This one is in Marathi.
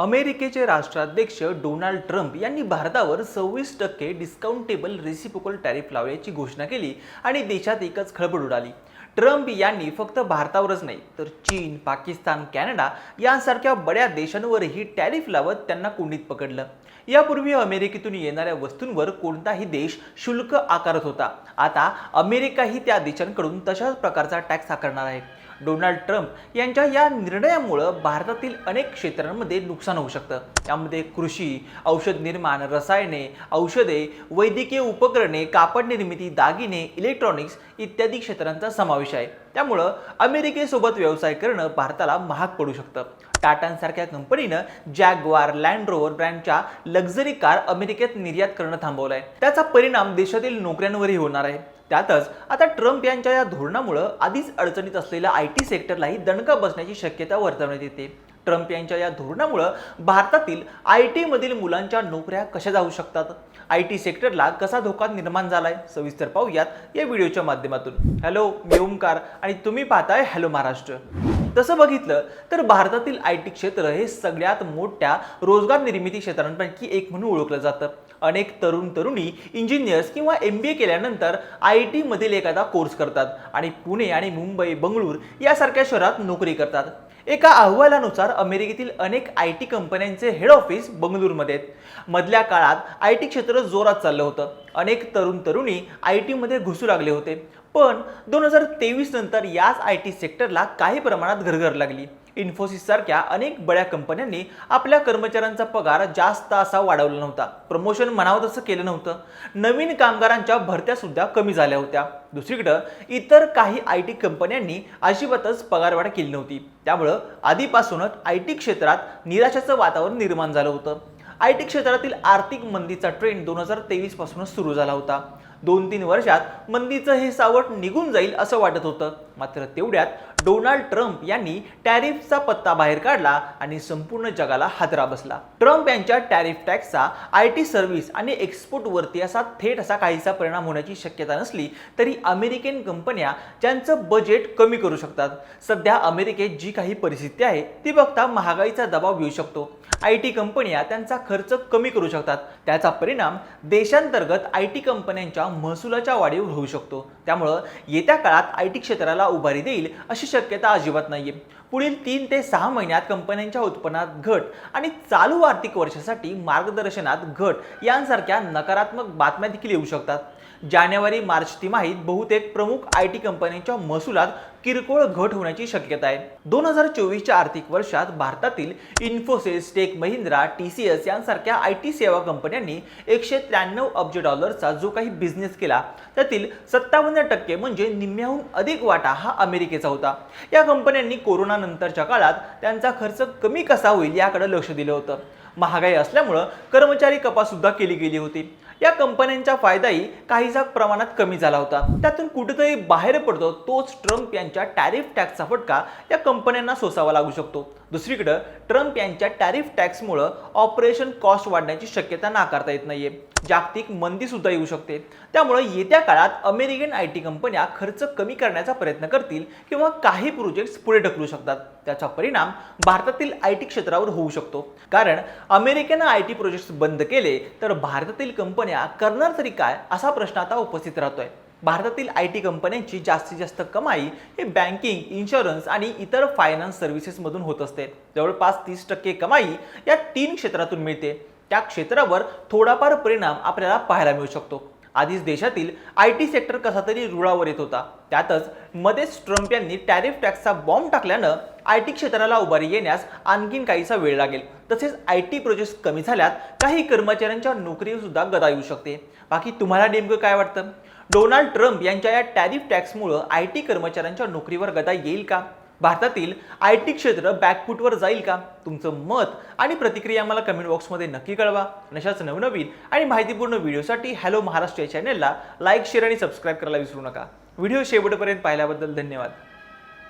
अमेरिकेचे राष्ट्राध्यक्ष डोनाल्ड ट्रम्प यांनी भारतावर सव्वीस टक्के डिस्काउंटेबल रेसिपोकल टॅरिफ लावण्याची घोषणा केली आणि देशात एकच खळबळ उडाली. ट्रम्प यांनी फक्त भारतावरच नाही तर चीन पाकिस्तान कॅनडा यांसारख्या बड्या देशांवरही टॅरिफ लावत त्यांना कोंडीत पकडलं. यापूर्वी अमेरिकेतून येणाऱ्या वस्तूंवर कोणताही देश शुल्क आकारत होता. आता अमेरिकाही त्या देशांकडून तशाच प्रकारचा टॅक्स आकारणार आहे. डोनाल्ड ट्रम्प यांच्या या निर्णयामुळं भारतातील अनेक क्षेत्रांमध्ये नुकसान होऊ शकतं. यामध्ये कृषी औषध निर्माण रसायने औषधे वैद्यकीय उपकरणे कापड निर्मिती दागिने इलेक्ट्रॉनिक्स इत्यादी क्षेत्रांचा समावेश आहे. त्यामुळं अमेरिकेसोबत व्यवसाय करणं भारताला महाग पडू शकतं. टाटांसारख्या कंपनीनं जॅगवार लँड रोवर ब्रँडच्या लक्झरी कार अमेरिकेत निर्यात करणं थांबवलं आहे त्याचा परिणाम देशातील नोकऱ्यांवरही होणार आहे. त्यातच आता ट्रम्प यांच्या या धोरणामुळं आधीच अडचणीत असलेल्या आय टी सेक्टरलाही दणका बसण्याची शक्यता वर्तवण्यात येते. ट्रम्प यांच्या या धोरणामुळं भारतातील आय टीमधील मुलांच्या नोकऱ्या कशा जाऊ शकतात? आय टी सेक्टरला कसा धोका निर्माण झालाय? सविस्तर पाहूयात या व्हिडिओच्या माध्यमातून. हॅलो मी ओमकार आणि तुम्ही पाहताय हॅलो महाराष्ट्र. तसं बघितलं तर भारतातील आय टी क्षेत्र हे सगळ्यात मोठ्या रोजगार निर्मिती क्षेत्रांपैकी एक म्हणून ओळखलं जातं. अनेक तरुण तरुणी इंजिनियर्स किंवा एम बी ए केल्यानंतर आय टीमधील एखादा कोर्स करतात आणि पुणे आणि मुंबई बंगळूर यासारख्या शहरात नोकरी करतात. एका अहवालानुसार अमेरिकेतील अनेक आय टी कंपन्यांचे हेड ऑफिस बंगळूरमध्ये आहेत. मधल्या काळात आय टी क्षेत्र जोरात चाललं होतं. अनेक तरुण तरुणी आय टीमध्ये घुसू लागले होते. पण दोन हजार तेवीस नंतर याच आय टी सेक्टरला काही प्रमाणात घरघर लागली. इन्फोसिस सारख्या अनेक बड्या कंपन्यांनी आपल्या कर्मचाऱ्यांचा पगार जास्त असा वाढवला नव्हता. प्रमोशन म्हणावं तसं केलं नव्हतं. नवीन कामगारांच्या भरत्या सुद्धा कमी झाल्या होत्या. दुसरीकडं इतर काही आय टी कंपन्यांनी अजिबातच पगारवाढ केली नव्हती. त्यामुळं आधीपासूनच आय टी क्षेत्रात निराशाचं वातावरण निर्माण झालं होतं. आय टी क्षेत्रातील आर्थिक मंदीचा ट्रेंड दोन हजार तेवीसपासूनच सुरू झाला होता. दोन तीन वर्षात मंदीचं हे सावट निघून जाईल असं वाटत होतं. मात्र तेवढ्यात डोनाल्ड ट्रम्प यांनी टॅरिफचा पत्ता बाहेर काढला आणि संपूर्ण जगाला हादरा बसला. ट्रम्प यांच्या टॅरिफ टॅक्सचा आय टी सर्व्हिस आणि एक्सपोर्टवरती असा थेट असा काहीसा परिणाम होण्याची शक्यता नसली तरी अमेरिकन कंपन्या ज्यांचं बजेट कमी करू शकतात. सध्या अमेरिकेत जी काही परिस्थिती आहे ती बघता महागाईचा दबाव येऊ शकतो. आय टी कंपन्या त्यांचा खर्च कमी करू शकतात. त्याचा परिणाम देशांतर्गत आय टी कंपन्यांच्या महसुलाच्या वाढीवर होऊ शकतो. त्यामुळं येत्या काळात आय टी क्षेत्राला उभारी देईल अशी शक्यता अजिबात नाहीये. पुढील तीन ते सहा महिन्यात कंपन्यांच्या उत्पन्नात घट आणि चालू आर्थिक वर्षासाठी मार्गदर्शनात घट यांसारख्या नकारात्मक बातम्या देखील येऊ शकतात. जानेवारी मार्च तिमाहीत बहुतेक प्रमुख आय टी कंपन्यांच्या महसुलात किरकोळ घट होण्याची शक्यता आहे. दोन हजार चोवीसच्या आर्थिक वर्षात भारतातील Infosys Tech Mahindra T C S यांसारख्या आय टी सेवा कंपन्यांनी एकशे त्र्याण्णव अब्ज डॉलरचा जो काही बिझनेस केला त्यातील सत्तावन्न टक्के म्हणजे निम्म्याहून अधिक वाटा हा अमेरिकेचा होता. या कंपन्यांनी कोरोनानंतरच्या काळात त्यांचा खर्च कमी कसा होईल याकडे लक्ष दिलं होतं. महागाई असल्यामुळं कर्मचारी कपात सुद्धा केली गेली होती. या कंपन्यांचा फायदाही काहीसा प्रमाणात कमी झाला होता. त्यातून कुठेतरी बाहेर पडतो तोच ट्रम्प यांच्या टॅरिफ टॅक्सचा फटका या कंपन्यांना सोसावा लागू शकतो. दुसरीकडं ट्रम्प यांच्या टॅरिफ टॅक्समुळं ऑपरेशन कॉस्ट वाढण्याची शक्यता नाकारता येत नाहीये. जागतिक मंदी सुद्धा येऊ शकते. त्यामुळे येत्या काळात अमेरिकन आय टी कंपन्या खर्च कमी करण्याचा प्रयत्न करतील किंवा काही प्रोजेक्ट्स पुढे ढकलू शकतात. त्याचा परिणाम भारतातील आय टी क्षेत्रावर होऊ शकतो. कारण अमेरिकेनं आय टी प्रोजेक्ट्स बंद केले तर भारतातील कंपन्या करणार तरी काय असा प्रश्न आता उपस्थित राहतोय. भारतातील आय टी कंपन्यांची जास्तीत जास्त कमाई हे बँकिंग इन्शुरन्स आणि इतर फायनान्स सर्व्हिसेसमधून होत असते. जवळपास तीस टक्के कमाई या तीन क्षेत्रातून मिळते. त्या क्षेत्रावर थोडाफार परिणाम आपल्याला पाहायला मिळू शकतो. आधीच देशातील आय टी सेक्टर कसा तरी रुळावर येत होता. त्यातच मध्येच ट्रम्प यांनी टॅरिफ टॅक्सचा बॉम्ब टाकल्यानं आय टी क्षेत्राला उभारी येण्यास आणखीन काहीसा वेळ लागेल. तसेच आय टी प्रोजेक्ट्स कमी झाल्यात काही कर्मचाऱ्यांच्या नोकरीसुद्धा गदा येऊ शकते. बाकी तुम्हाला नेमकं काय वाटतं? डोनाल्ड ट्रम्प यांच्या या टॅरिफ टॅक्समुळं आय टी कर्मचाऱ्यांच्या नोकरीवर गदा येईल का? भारतातील आय टी क्षेत्र बॅकफूटवर जाईल का? तुमचं मत आणि प्रतिक्रिया मला कमेंट बॉक्समध्ये नक्की कळवा. अशाच नवनवीन आणि माहितीपूर्ण व्हिडिओसाठी हॅलो महाराष्ट्र या चॅनलला लाईक शेअर आणि सबस्क्राईब करायला विसरू नका. व्हिडिओ शेवटपर्यंत पाहिल्याबद्दल धन्यवाद.